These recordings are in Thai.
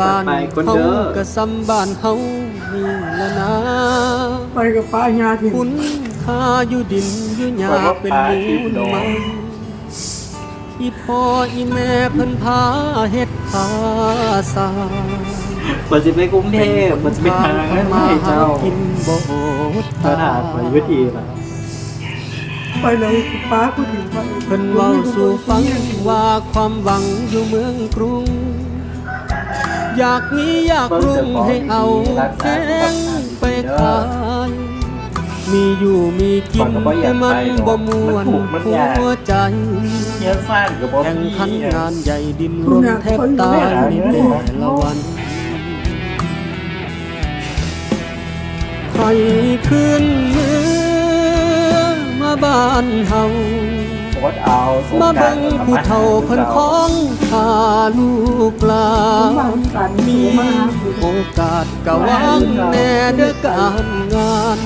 บ้านไปคนเฮาเด้อก็ซ้ำบ้านเฮานี่ละนะไปกับป้ายาถิ่นคุณค่าอยู่ดินอยู่หญ้าเป็นมูลมันอีพ่ออีแม่เพิ่นพาเฮ็ดพาสร้างมันจะไปกรุงเทพมันจะไปทางนั้นไม่เจ้ากินบ่อดขนาดไปวิธีละไปเลยป้ากูถิ่นไปเพิ่นเว้าสู่ฟังว่าความหวังอยู่เมืองกรุง อยากมีอยากรุ่งให้เอาแข้งไปขายมีอยู่มีกินแต่มันบ่มวนหัวใจเงี้ยสั้นกับบอแข่งพี่ขันงานใหญ่ดินรนแทบตายในแต่ละวันใครขึ้นเมืองมาบ้านเฮาโคตรเอาสมาการเบิ่งผู้เฒ่าเพิ่นของพาลูกหลาบ้านนกัน มีมาโอกาสกะวางแน่ด้อการงาน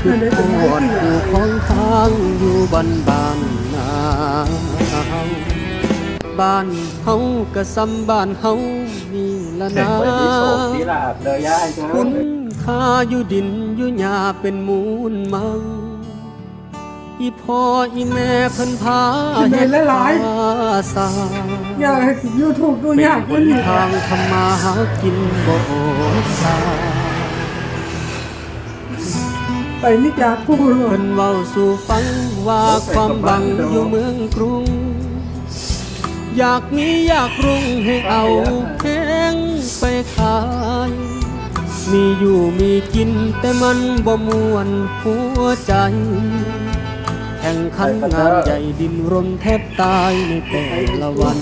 คือโคตรผู้ของทางอยู่บ้านบ้านนาบ้านเฮาก็ซ้ำบ้านเฮานี่ละนาบเลยย่าเจ้าคุณค่าอยู่ดินอยู่หญ้าเป็นมูลมัง อีพ่ออีแม่เพิ่นพาเฮ็ดพาสร้างอยากให้ยูทูบดูยากหมันนอยู่ทางทำมาหากินบ่อดตายไปนี่จากกูหรอเพิ่นเว้าสู่ฟังว่าความหวังอยู่เมืองกรุง อยากมีอยากรุ่งให้เอาแข้งไปขายมีอยู่มีกินแต่มันบ่มวนหัวใจ แข่งขันงานใหญ่ดินรนแทบตายในแต่ละวัน